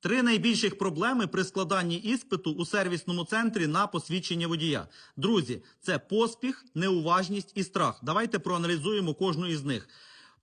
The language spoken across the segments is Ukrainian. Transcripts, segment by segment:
Три найбільших проблеми при складанні іспиту у сервісному центрі на посвідчення водія. Друзі, це поспіх, неуважність і страх. Давайте проаналізуємо кожну із них.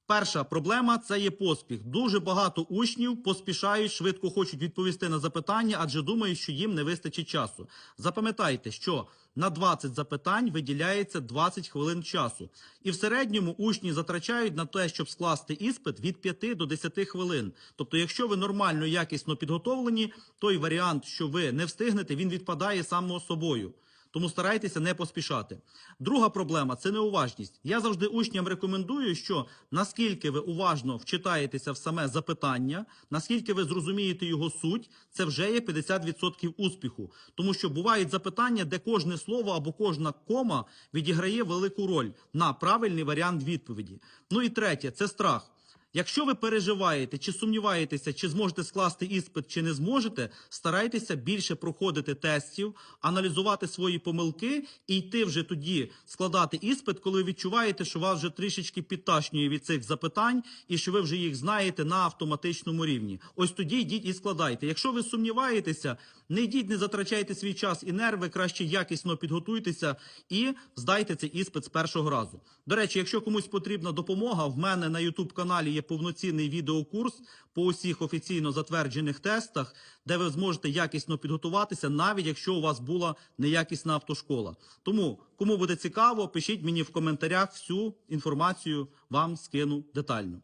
Перша проблема це є поспіх. Дуже багато учнів поспішають, швидко хочуть відповісти на запитання, адже думають, що їм не вистачить часу. Запам'ятайте, що на 20 запитань виділяється 20 хвилин часу. І в середньому учні затрачають на те, щоб скласти іспит від 5 до 10 хвилин. Тобто, якщо ви нормально якісно підготовлені, той варіант, що ви не встигнете, він відпадає само собою. Тому старайтеся не поспішати. Друга проблема це неуважність. Я завжди учням рекомендую, що наскільки ви уважно вчитаєтеся в саме запитання, наскільки ви зрозумієте його суть, це вже є 50% успіху. Тому що бувають запитання, де кожне слово або кожна кома відіграє велику роль на правильний варіант відповіді. Ну і третє це страх. Якщо ви переживаєте чи сумніваєтеся, чи зможете скласти іспит, чи не зможете, старайтеся більше проходити тестів, аналізувати свої помилки і йти вже тоді складати іспит, коли відчуваєте, що вас вже трішечки підташнює від цих запитань, і що ви вже їх знаєте на автоматичному рівні. Ось тоді йдіть і складайте. Якщо ви сумніваєтеся, не йдіть, не затрачайте свій час і нерви, краще якісно підготуйтеся і здайте цей іспит з першого разу. До речі, якщо комусь потрібна допомога, в мене на youtube каналі є повноцінний відеокурс по усіх офіційно затверджених тестах, де ви зможете якісно підготуватися, навіть якщо у вас була неякісна автошкола. Тому, кому буде цікаво, пишіть мені в коментарях всю інформацію, вам скину детально.